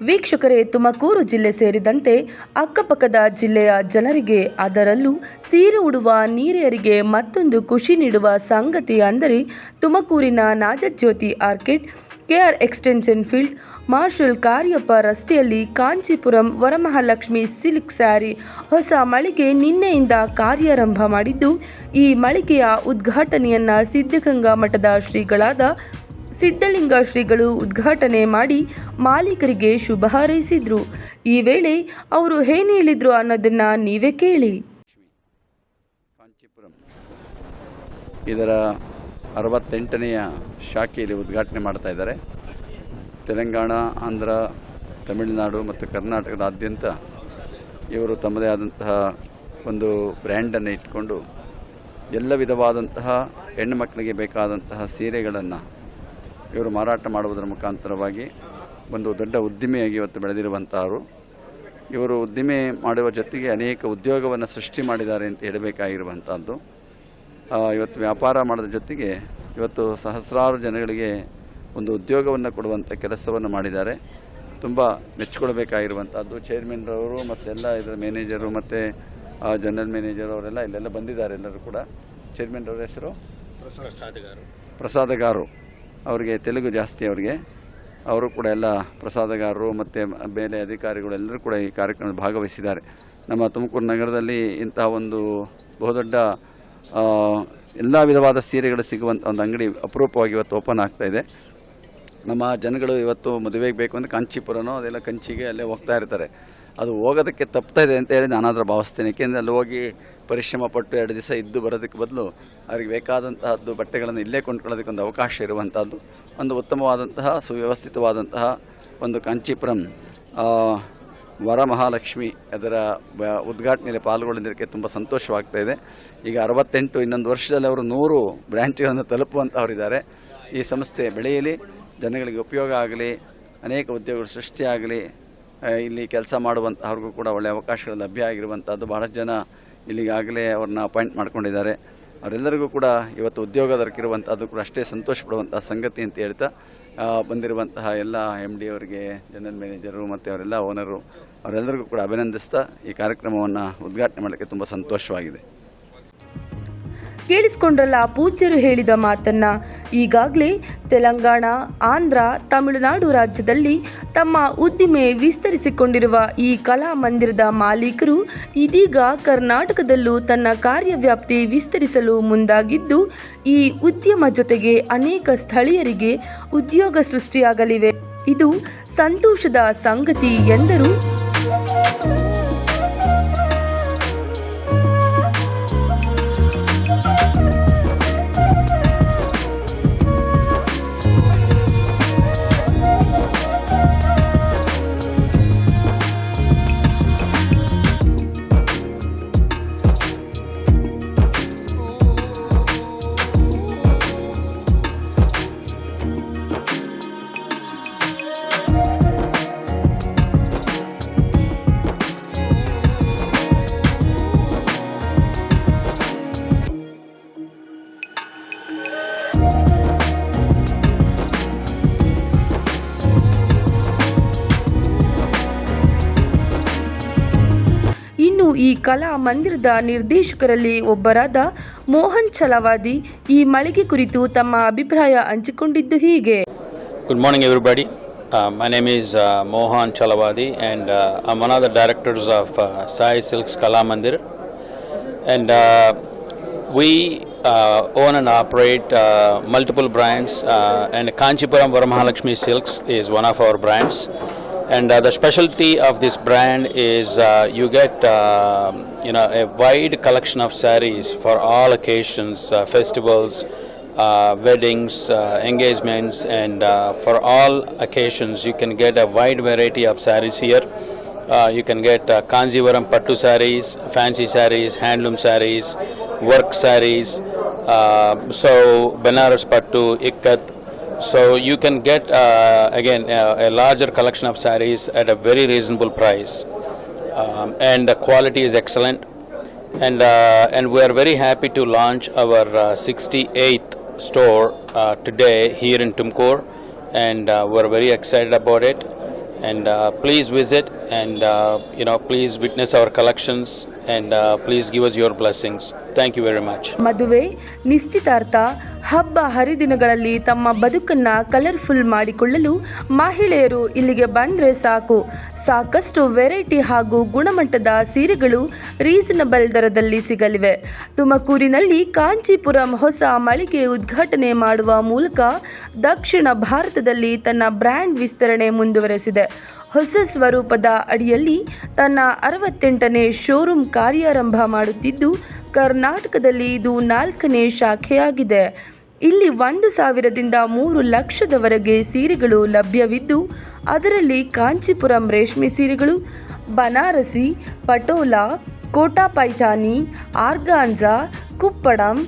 ವೀಕ್ಷಕರೇ, ತುಮಕೂರು ಜಿಲ್ಲೆ ಸೇರಿದಂತೆ ಅಕ್ಕಪಕ್ಕದ ಜಿಲ್ಲೆಯ ಜನರಿಗೆ ಅದರಲ್ಲೂ ಸೀರೆ ಉಡುವ ನೀರಿಯರಿಗೆ ಮತ್ತೊಂದು ಖುಷಿ ನೀಡುವ ಸಂಗತಿ ಅಂದರೆ ತುಮಕೂರಿನ ನಾಜಜ್ಯೋತಿ orchid K R extension field, marshal Cariappa ರಸ್ತೆಯಲ್ಲಿ ಕಾಂಚೀಪುರಂ ವರಮಹಾಲಕ್ಷ್ಮಿ ಸಿಲ್ಕ್ ಸ್ಯಾರಿ ಹೊಸ ಮಳಿಗೆ ನಿನ್ನೆಯಿಂದ ಕಾರ್ಯಾರಂಭ ಮಾಡಿದ್ದು, ಈ ಮಳಿಗೆಯ ಉದ್ಘಾಟನೆಯನ್ನ ಸಿದ್ಧಗಂಗಾ ಮಠದ ಶ್ರೀಗಳಾದ ಸಿದ್ಧಲಿಂಗ ಶ್ರೀಗಳು ಉದ್ಘಾಟನೆ ಮಾಡಿ ಮಾಲೀಕರಿಗೆ ಶುಭ ಹಾರೈಸಿದ್ರು. ಈ ವೇಳೆ ಅವರು ಏನು ಹೇಳಿದ್ರು ಅನ್ನೋದನ್ನ ನೀವೇ ಕೇಳಿ. ಇದರ ಅರವತ್ತೆಂಟನೆಯ ಶಾಖೆಯಲ್ಲಿ ಉದ್ಘಾಟನೆ ಮಾಡ್ತಾ ಇದ್ದಾರೆ. ತೆಲಂಗಾಣ, ಆಂಧ್ರ, ತಮಿಳುನಾಡು ಮತ್ತು ಕರ್ನಾಟಕದಾದ್ಯಂತ ಇವರು ತಮ್ಮದೇ ಆದಂತಹ ಒಂದು ಬ್ರ್ಯಾಂಡನ್ನು ಇಟ್ಕೊಂಡು ಎಲ್ಲ ವಿಧವಾದಂತಹ ಹೆಣ್ಣು ಮಕ್ಕಳಿಗೆ ಬೇಕಾದಂತಹ ಸೀರೆಗಳನ್ನು ಇವರು ಮಾರಾಟ ಮಾಡುವುದರ ಮುಖಾಂತರವಾಗಿ ಒಂದು ದೊಡ್ಡ ಉದ್ದಿಮೆಯಾಗಿ ಇವತ್ತು ಬೆಳೆದಿರುವಂತಹವರು. ಇವರು ಉದ್ದಿಮೆ ಮಾಡುವ ಜೊತೆಗೆ ಅನೇಕ ಉದ್ಯೋಗವನ್ನು ಸೃಷ್ಟಿ ಮಾಡಿದ್ದಾರೆ ಅಂತ ಹೇಳಬೇಕಾಗಿರುವಂಥದ್ದು ಇವತ್ತು ವ್ಯಾಪಾರ ಮಾಡೋದ್ರ ಜೊತೆಗೆ ಇವತ್ತು ಸಹಸ್ರಾರು ಜನಗಳಿಗೆ ಒಂದು ಉದ್ಯೋಗವನ್ನು ಕೊಡುವಂಥ ಕೆಲಸವನ್ನು ಮಾಡಿದ್ದಾರೆ. ತುಂಬ ಮೆಚ್ಚಿಕೊಳ್ಬೇಕಾಗಿರುವಂಥದ್ದು ಚೇರ್ಮನ್ರವರು ಮತ್ತೆಲ್ಲ ಇದರ ಮ್ಯಾನೇಜರು ಮತ್ತು ಜನರಲ್ ಮ್ಯಾನೇಜರ್ ಅವರೆಲ್ಲ ಇಲ್ಲೆಲ್ಲ ಬಂದಿದ್ದಾರೆ ಎಲ್ಲರೂ ಕೂಡ. ಚೇರ್ಮನ್ರವ್ರ ಹೆಸರು? ಪ್ರಸಾದಗಾರು ಅವರಿಗೆ ತೆಲುಗು ಜಾಸ್ತಿ ಅವರಿಗೆ. ಅವರು ಕೂಡ ಎಲ್ಲ ಪ್ರಸಾದಗಾರರು ಮತ್ತು ಬೇರೆ ಅಧಿಕಾರಿಗಳು ಎಲ್ಲರೂ ಕೂಡ ಈ ಕಾರ್ಯಕ್ರಮದಲ್ಲಿ ಭಾಗವಹಿಸಿದ್ದಾರೆ. ನಮ್ಮ ತುಮಕೂರು ನಗರದಲ್ಲಿ ಇಂತಹ ಒಂದು ಬಹುದೊಡ್ಡ ಎಲ್ಲ ವಿಧವಾದ ಸೀರೆಗಳು ಸಿಗುವಂಥ ಒಂದು ಅಂಗಡಿ ಅಪರೂಪವಾಗಿ ಇವತ್ತು ಓಪನ್ ಆಗ್ತಾ ಇದೆ. ನಮ್ಮ ಜನಗಳು ಇವತ್ತು ಮದುವೆಗೆ ಬೇಕು ಅಂದರೆ ಕಾಂಚೀಪುರನೋ ಅದೆಲ್ಲ ಕಂಚಿಗೆ ಅಲ್ಲೇ ಹೋಗ್ತಾ ಇರ್ತಾರೆ. ಅದು ಹೋಗೋದಕ್ಕೆ ತಪ್ತಾ ಇದೆ ಅಂತ ಹೇಳಿ ನಾನಾದರೂ ಭಾವಿಸ್ತೇನೆ. ಏಕೆಂದರೆ ಅಲ್ಲಿ ಹೋಗಿ ಪರಿಶ್ರಮ ಪಟ್ಟು ಎರಡು ದಿವಸ ಇದ್ದು ಬರೋದಕ್ಕೆ ಬದಲು ಅವ್ರಿಗೆ ಬೇಕಾದಂತಹದ್ದು ಬಟ್ಟೆಗಳನ್ನು ಇಲ್ಲೇ ಕೊಂಡ್ಕೊಳ್ಳೋದಕ್ಕೆ ಒಂದು ಅವಕಾಶ ಇರುವಂಥದ್ದು ಒಂದು ಉತ್ತಮವಾದಂತಹ, ಸುವ್ಯವಸ್ಥಿತವಾದಂತಹ ಒಂದು ಕಾಂಚೀಪುರಂ ವರಮಹಾಲಕ್ಷ್ಮಿ ಅದರ ಉದ್ಘಾಟನೆಯಲ್ಲಿ ಪಾಲ್ಗೊಳ್ಳೋದಕ್ಕೆ ತುಂಬ ಸಂತೋಷವಾಗ್ತಾ ಇದೆ. ಈಗ ಅರವತ್ತೆಂಟು, ಇನ್ನೊಂದು ವರ್ಷದಲ್ಲಿ ಅವರು ನೂರು ಬ್ರ್ಯಾಂಚ್ಗಳನ್ನು ತಲುಪುವಂಥವರಿದ್ದಾರೆ ಈ ಸಂಸ್ಥೆ ಬೆಳೆಯಲಿ, ಜನಗಳಿಗೆ ಉಪಯೋಗ ಆಗಲಿ, ಅನೇಕ ಉದ್ಯೋಗಗಳು ಸೃಷ್ಟಿಯಾಗಲಿ ಇಲ್ಲಿ ಕೆಲಸ ಮಾಡುವಂಥವ್ರಿಗೂ ಕೂಡ ಒಳ್ಳೆಯ ಅವಕಾಶಗಳು ಲಭ್ಯ ಆಗಿರುವಂಥದ್ದು ಬಹಳಷ್ಟು ಜನ ಇಲ್ಲಿಗಾಗಲೇ ಅವ್ರನ್ನ ಅಪಾಯಿಂಟ್ ಮಾಡ್ಕೊಂಡಿದ್ದಾರೆ. ಅವರೆಲ್ಲರಿಗೂ ಕೂಡ ಇವತ್ತು ಉದ್ಯೋಗ ದೊರಕಿರುವಂಥದ್ದು ಕೂಡ ಅಷ್ಟೇ ಸಂತೋಷ ಪಡುವಂಥ ಸಂಗತಿ ಅಂತ ಹೇಳ್ತಾ ಬಂದಿರುವಂತಹ ಎಲ್ಲ ಎಂ ಡಿ ಅವರಿಗೆ ಜನರಲ್ ಮ್ಯಾನೇಜರು ಮತ್ತು ಅವರೆಲ್ಲ ಓನರು ಅವರೆಲ್ಲರಿಗೂ ಕೂಡ ಅಭಿನಂದಿಸ್ತಾ ಈ ಕಾರ್ಯಕ್ರಮವನ್ನು ಉದ್ಘಾಟನೆ ಮಾಡೋಕ್ಕೆ ತುಂಬ ಸಂತೋಷವಾಗಿದೆ. ಕೇಳಿಸ್ಕೊಂಡ್ರಲ್ಲ ಪೂಜ್ಯರು ಹೇಳಿದ ಮಾತನ್ನ, ಈಗಾಗಲೇ ತೆಲಂಗಾಣ, ಆಂಧ್ರ, ತಮಿಳುನಾಡು ರಾಜ್ಯದಲ್ಲಿ ತಮ್ಮ ಉದ್ದಿಮೆ ವಿಸ್ತರಿಸಿಕೊಂಡಿರುವ ಈ ಕಲಾ ಮಂದಿರದ ಮಾಲೀಕರು ಇದೀಗ ಕರ್ನಾಟಕದಲ್ಲೂ ತನ್ನ ಕಾರ್ಯವ್ಯಾಪ್ತಿ ವಿಸ್ತರಿಸಲು ಮುಂದಾಗಿದ್ದು, ಈ ಉದ್ಯಮ ಜೊತೆಗೆ ಅನೇಕ ಸ್ಥಳೀಯರಿಗೆ ಉದ್ಯೋಗ ಸೃಷ್ಟಿಯಾಗಲಿವೆ. ಇದು ಸಂತೋಷದ ಸಂಗತಿ ಎಂದರು. ಇನ್ನು ಈ ಕಲಾ ಮಂದಿರದ ನಿರ್ದೇಶಕರಲ್ಲಿ ಒಬ್ಬರಾದ ಮೋಹನ್ ಛಲವಾದಿ ಈ ಮಳಿಗೆ ಕುರಿತು ತಮ್ಮ ಅಭಿಪ್ರಾಯ ಹಂಚಿಕೊಂಡಿದ್ದು ಹೀಗೆ. Good morning everybody my name is Mohan Chalavadi and one of the directors of Sai silks Kala Mandir and we own and operate multiple brands and Kanchipuram Varamahalakshmi silks is one of our uh, and uh, the specialty of this brand is uh, you get uh, you know a wide collection of sarees for all occasions, uh, festivals, uh, weddings, uh, engagements, and uh, for all occasions, you can get a wide variety of sarees here. Uh, you can get uh, Kanjivaram Pattu sarees, fancy sarees, handloom sarees, work sarees, uh, so Benares Pattu, Ikkat. So you can get uh, again uh, a larger collection of sarees at a very reasonable price, um, and the quality is excellent and uh, and we are very happy to launch our uh, 68th store uh, today here in Tumkur, and uh, we're very excited about it. And uh, please visit and uh, you know please witness our collections and uh, please give us your blessings. Thank you very much. ಮದುವೆ ನಿಶ್ಚಿತಾರ್ಥ ಹಬ್ಬ ಹರಿದಿನಗಳಲ್ಲಿ ತಮ್ಮ ಬದುಕನ್ನ colourful ಮಾಡಿಕೊಳ್ಳಲು ಮಹಿಳೆಯರು ಇಲ್ಲಿಗೆ ಬಂದ್ರೆ ಸಾಕು. ಸಾಕಷ್ಟು ವೆರೈಟಿ ಹಾಗೂ ಗುಣಮಟ್ಟದ ಸೀರೆಗಳು ರೀಸನಬಲ್ ದರದಲ್ಲಿ ಸಿಗಲಿವೆ. ತುಮಕೂರಿನಲ್ಲಿ ಕಾಂಚೀಪುರಂ ಹೊಸ ಮಳಿಗೆ ಉದ್ಘಾಟನೆ ಮಾಡುವ ಮೂಲಕ ದಕ್ಷಿಣ ಭಾರತದಲ್ಲಿ ತನ್ನ ಬ್ರ್ಯಾಂಡ್ ವಿಸ್ತರಣೆ ಮುಂದುವರೆಸಿದೆ. ಹೊಸ ಸ್ವರೂಪದ ಅಡಿಯಲ್ಲಿ ತನ್ನ ಅರವತ್ತೆಂಟನೇ ಶೋರೂಮ್ ಕಾರ್ಯಾರಂಭ ಮಾಡುತ್ತಿದ್ದು, ಕರ್ನಾಟಕದಲ್ಲಿ ಇದು ನಾಲ್ಕನೇ ಶಾಖೆಯಾಗಿದೆ. ಇಲ್ಲಿ ಒಂದು ಸಾವಿರದಿಂದ ಮೂರು ಲಕ್ಷದವರೆಗೆ ಸೀರೆಗಳು ಲಭ್ಯವಿದ್ದು, ಅದರಲ್ಲಿ ಕಾಂಚೀಪುರಂ ರೇಷ್ಮೆ ಸೀರೆಗಳು, ಬನಾರಸಿ, ಪಟೋಲಾ, ಕೋಟಾ ಪೈಚಾನಿ ಆರ್ಗಾಂಜಾ ಕುಪ್ಪಡಂ,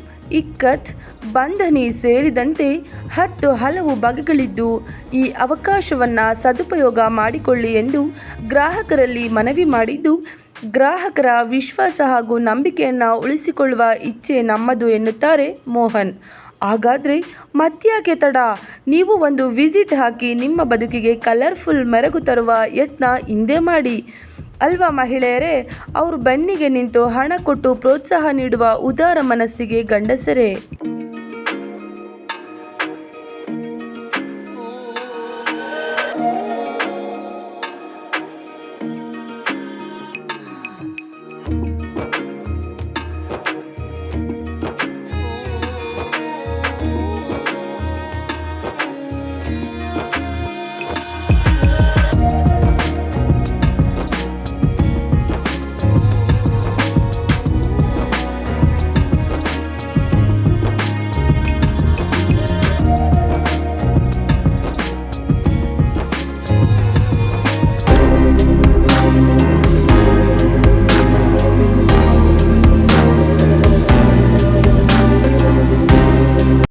ಇಕ್ಕತ್, ಬಂಧನಿ ಸೇರಿದಂತೆ ಹತ್ತು ಹಲವು ಬಗೆಗಳಿದ್ದು, ಈ ಅವಕಾಶವನ್ನು ಸದುಪಯೋಗ ಮಾಡಿಕೊಳ್ಳಿ ಎಂದು ಗ್ರಾಹಕರಲ್ಲಿ ಮನವಿ ಮಾಡಿದ್ದು, ಗ್ರಾಹಕರ ವಿಶ್ವಾಸ ಹಾಗೂ ನಂಬಿಕೆಯನ್ನು ಉಳಿಸಿಕೊಳ್ಳುವ ಇಚ್ಛೆ ನಮ್ಮದು ಎನ್ನುತ್ತಾರೆ ಮೋಹನ್. ಹಾಗಾದರೆ ಮತ್ಯಾಕೆ ತಡ ನೀವು ಒಂದು ವಿಸಿಟ್ ಹಾಕಿ ನಿಮ್ಮ ಬದುಕಿಗೆ ಕಲರ್ಫುಲ್ ಮೆರಗು ತರುವ ಯತ್ನ ಹಿಂದೆ ಮಾಡಿ. ಅಲ್ವಾ ಮಹಿಳೆಯರೇ, ಅವರು ಬೆನ್ನಿಗೆ ನಿಂತು ಹಣ ಕೊಟ್ಟು ಪ್ರೋತ್ಸಾಹ ನೀಡುವ ಉದಾರ ಮನಸ್ಸಿಗೆ ಗಂಡಸರೇ.